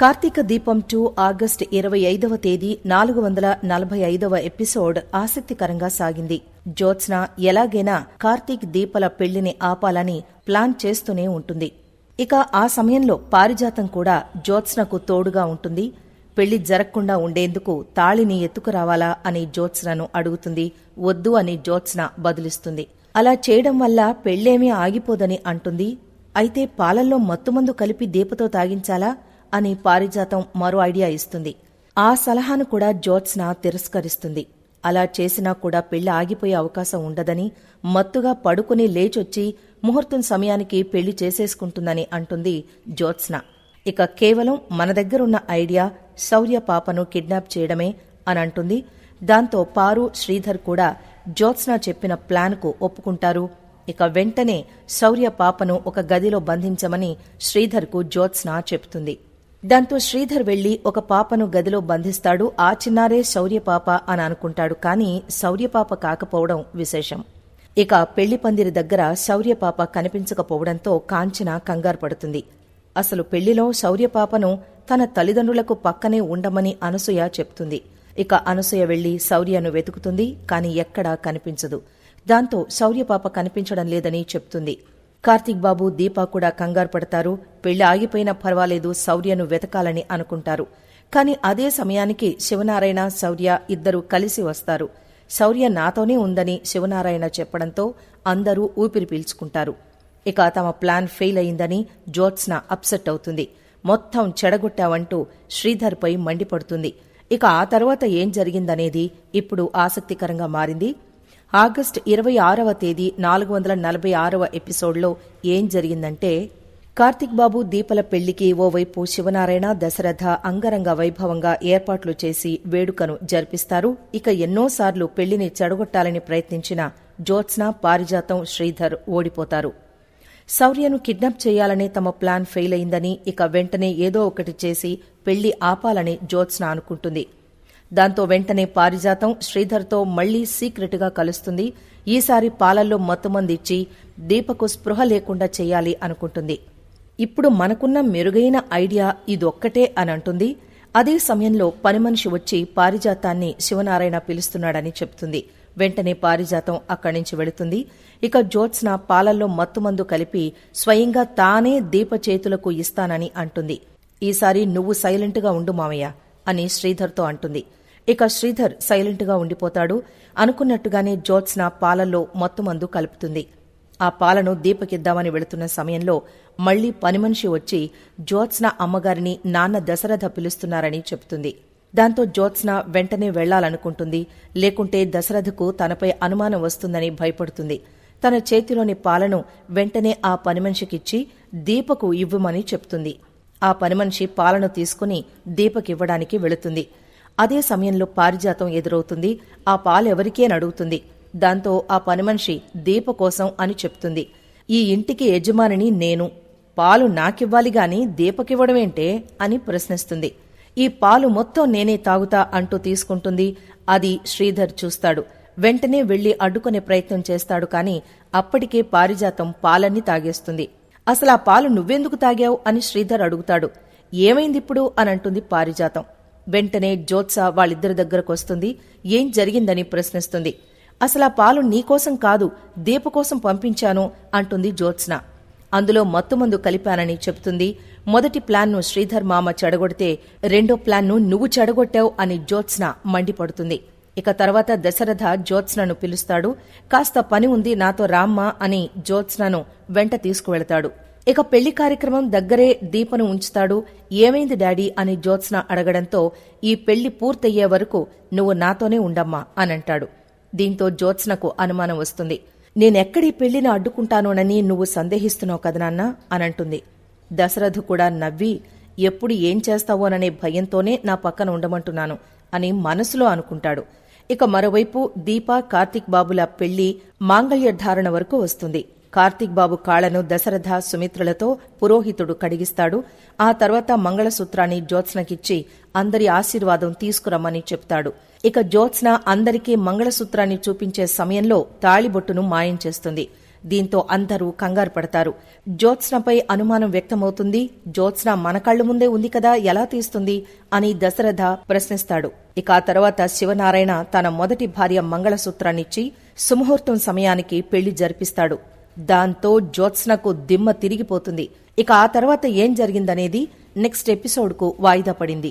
కార్తీక దీపం two August ఇరవై ఐదవ తేదీ నాలుగు వందల నలభై ఐదవ ఎపిసోడ్ ఆసక్తికరంగా సాగింది. జ్యోత్స్న ఎలాగైనా కార్తీక్ దీపల పెళ్ళిని ఆపాలని ప్లాన్ చేస్తూనే ఉంటుంది. ఇక ఆ సమయంలో పారిజాతం కూడా జ్యోత్స్నకు తోడుగా ఉంటుంది. పెళ్ళి జరగకుండా ఉండేందుకు తాళిని ఎత్తుకురావాలా అని జ్యోత్స్నను అడుగుతుంది. వద్దు అని జ్యోత్స్న బదులిస్తుంది. అలా చేయడం వల్ల పెళ్ళేమీ ఆగిపోదని అంటుంది. అయితే పాలల్లో మత్తుమందు కలిపి దీపతో తాగించాలా? అని పారిజాతం మరో ఐడియా ఇస్తుంది. ఆ సలహాను కూడా జోత్స్న తిరస్కరిస్తుంది. అలా చేసినా కూడా పెళ్ళి ఆగిపోయే అవకాశం ఉండదని మత్తుగా పడుకుని లేచొచ్చి ముహూర్తం సమయానికి పెళ్ళి చేసేసుకుంటుందని అంటుంది జ్యోత్స్న ఇక కేవలం మన దగ్గరున్న ఐడియా శౌర్య పాపను కిడ్నాప్ చేయడమే అని అంటుంది. దాంతో పారు శ్రీధర్ కూడా జ్యోత్స్న చెప్పిన ప్లాన్కు ఒప్పుకుంటారు. ఇక వెంటనే శౌర్య పాపను ఒక గదిలో బంధించమని శ్రీధర్కు జ్యోత్స్న చెప్తుంది. దాంతో శ్రీధర్ వెళ్ళి ఒక పాపను గదిలో బంధిస్తాడు. ఆ చిన్నారే శౌర్యపాప అని అనుకుంటాడు కానీ శౌర్యపాప కాకపోవడం విశేషం. ఇక పెళ్ళి పందిరి దగ్గర శౌర్యపాప కనిపించకపోవడంతో కాంచన కంగారు పడుతుంది. అసలు పెళ్ళిలో శౌర్యపాపను తన తల్లిదండ్రులకు పక్కనే ఉండమని అనసూయ చెప్తుంది. ఇక అనసూయ వెళ్ళి శౌర్యను వెతుకుతుంది కాని ఎక్కడా కనిపించదు. దాంతో శౌర్యపాప కనిపించడం లేదని చెప్తుంది. కార్తీక్ బాబు దీపా కూడా కంగారు పడతారు. పెళ్ళి ఆగిపోయినా పర్వాలేదు శౌర్యను వెతకాలని అనుకుంటారు. కాని అదే సమయానికి శివనారాయణ శౌర్య ఇద్దరూ కలిసి వస్తారు. శౌర్య నాతోనే ఉందని శివనారాయణ చెప్పడంతో అందరూ ఊపిరి పీల్చుకుంటారు. ఇక తమ ప్లాన్ ఫెయిల్ అయిందని జ్యోత్స్న అప్సెట్ అవుతుంది. మొత్తం చెడగొట్టావంటూ శ్రీధర్పై మండిపడుతుంది. ఇక ఆ తర్వాత ఏం జరిగిందనేది ఇప్పుడు ఆసక్తికరంగా మారింది. ఆగస్టు ఇరవై ఆరవ తేదీ నాలుగు వందల నలభై ఆరవ ఎపిసోడ్లో ఏం జరిగిందంటే కార్తిక్ బాబు దీపల పెళ్ళికి ఓవైపు శివనారాయణ దశరథ అంగరంగ వైభవంగా ఏర్పాట్లు చేసి వేడుకను జరిపిస్తారు. ఇక ఎన్నోసార్లు పెళ్ళిని చెడగొట్టాలని ప్రయత్నించిన జ్యోత్స్న పారిజాతం శ్రీధర్ ఓడిపోతారు. శౌర్యను కిడ్నాప్ చేయాలనే తమ ప్లాన్ ఫెయిల్ అయిందని ఇక వెంటనే ఏదో ఒకటి చేసి పెళ్ళి ఆపాలని జ్యోత్స్న అనుకుంటుంది. దాంతో వెంటనే పారిజాతం. శ్రీధర్తో మళ్ళీ సీక్రెట్గా కలుస్తుంది. ఈసారి పాలల్లో మత్తుమందిచ్చి దీపకు స్పృహ లేకుండా చేయాలి అనుకుంటుంది. ఇప్పుడు మనకున్న మెరుగైన ఐడియా ఇదొక్కటే అని అంటుంది. అదే సమయంలో పనిమనిషి వచ్చి పారిజాతాన్ని శివనారాయణ పిలుస్తున్నాడని చెప్తుంది వెంటనే పారిజాతం అక్కడి నుంచి వెళుతుంది. ఇక జ్యోత్స్న పాలల్లో మత్తుమందు కలిపి స్వయంగా తానే దీప చేతులకు ఇస్తానని అంటుంది. ఈసారి నువ్వు సైలెంట్గా ఉండు మావయ్య అని శ్రీధర్తో అంటుంది. ఇక శ్రీధర్ సైలెంట్గా ఉండిపోతాడు. అనుకున్నట్టుగానే జ్యోత్స్న పాలల్లో మత్తుమందు కలుపుతుంది. ఆ పాలను దీపకిద్దామని వెళుతున్న సమయంలో మళ్ళీ పనిమనిషి వచ్చి జ్యోత్స్న అమ్మగారిని నాన్న దశరథ పిలుస్తున్నారని చెబుతుంది. దాంతో జ్యోత్స్న వెంటనే వెళ్ళాలనుకుంటుంది. లేకుంటే దశరథకు తనపై అనుమానం వస్తుందని భయపడుతుంది. తన చేతిలోని పాలను వెంటనే ఆ పనిమనిషికిచ్చి దీపకు ఇవ్వమని చెప్తుంది. ఆ పనిమనిషి పాలను తీసుకుని దీపకివ్వడానికి వెళుతుంది. అదే సమయంలో పారిజాతం ఎదురవుతుంది. ఆ పాలెవరికీ అని అడుగుతుంది. దాంతో ఆ పనిమనిషి దీప కోసం అని చెప్తుంది. ఈ ఇంటికి యజమానిని నేను పాలు నాకివ్వాలి గాని దీపకివ్వడమేంటే అని ప్రశ్నిస్తుంది. ఈ పాలు మొత్తం నేనే తాగుతా అంటూ తీసుకుంటుంది. అది శ్రీధర్ చూస్తాడు. వెంటనే వెళ్ళి అడ్డుకునే ప్రయత్నం చేస్తాడు కాని అప్పటికే పారిజాతం పాలన్నీ తాగేస్తుంది. అసలు ఆ పాలు నువ్వెందుకు తాగావు అని శ్రీధర్ అడుగుతాడు. ఏమైందిప్పుడు అని అంటుంది పారిజాతం. వెంటనే జ్యోత్స వాళ్ళిద్దరి దగ్గరకు వస్తుంది. ఏం జరిగిందని ప్రశ్నిస్తుంది. అసలు ఆ పాలు నీకోసం కాదు దీప కోసం పంపించాను అంటుంది జ్యోత్స్న. అందులో మత్తుమందు కలిపానని చెప్తుంది మొదటి ప్లాన్ను శ్రీధర్ మామ చెడగొడితే రెండో ప్లాన్ను నువ్వు చెడగొట్టావు అని జ్యోత్స్న మండిపడుతుంది. ఇక తర్వాత దశరథ జ్యోత్స్నను పిలుస్తాడు. కాస్త పని ఉంది నాతో రామ్మా అని జ్యోత్స్నను వెంట తీసుకువెళతాడు. ఇక పెళ్ళి కార్యక్రమం దగ్గరే దీపను ఉంచుతాడు. ఏమైంది డాడీ అని జ్యోత్స్న అడగడంతో ఈ పెళ్ళి పూర్తయ్యే వరకు నువ్వు నాతోనే ఉండమ్మా అనంటాడు. దీంతో జ్యోత్స్నకు అనుమానం వస్తుంది. నేనెక్కడి పెళ్ళిని అడ్డుకుంటానోనని నువ్వు సందేహిస్తున్నావు కదనాన్న అనంటుంది. దశరథు కూడా నవ్వి ఎప్పుడు ఏం చేస్తావోననే భయంతోనే నా పక్కన ఉండమంటున్నాను అని మనసులో అనుకుంటాడు. ఇక మరోవైపు దీప కార్తీక్ బాబుల పెళ్ళి మాంగళ్య ధారణ వరకు వస్తుంది. కార్తీక్ బాబు కాళ్ళను దశరథ సుమిత్రులతో పురోహితుడు కడిగిస్తాడు. ఆ తర్వాత మంగళసూత్రాన్ని జ్యోత్స్నకిచ్చి అందరి ఆశీర్వాదం తీసుకురమ్మని చెప్తాడు. ఇక జ్యోత్స్న అందరికీ మంగళసూత్రాన్ని చూపించే సమయంలో తాళిబొట్టును మాయం చేస్తుంది. దీంతో అందరూ కంగారు పడతారు. జ్యోత్స్నపై అనుమానం వ్యక్తమవుతుంది. జ్యోత్స్న మన కళ్ళ ముందే ఉంది కదా ఎలా తీస్తుంది అని దశరథ ప్రశ్నిస్తాడు. ఇక ఆ తర్వాత శివనారాయణ తన మొదటి భార్య మంగళసూత్రాన్నిచ్చి సుముహూర్తం సమయానికి పెళ్ళి జరిపిస్తాడు. దాంతో జ్యోత్స్నకు దిమ్మ తిరిగిపోతుంది. ఇక ఆ తర్వాత ఏం జరిగిందనేది నెక్స్ట్ ఎపిసోడ్కు వాయిదా పడింది.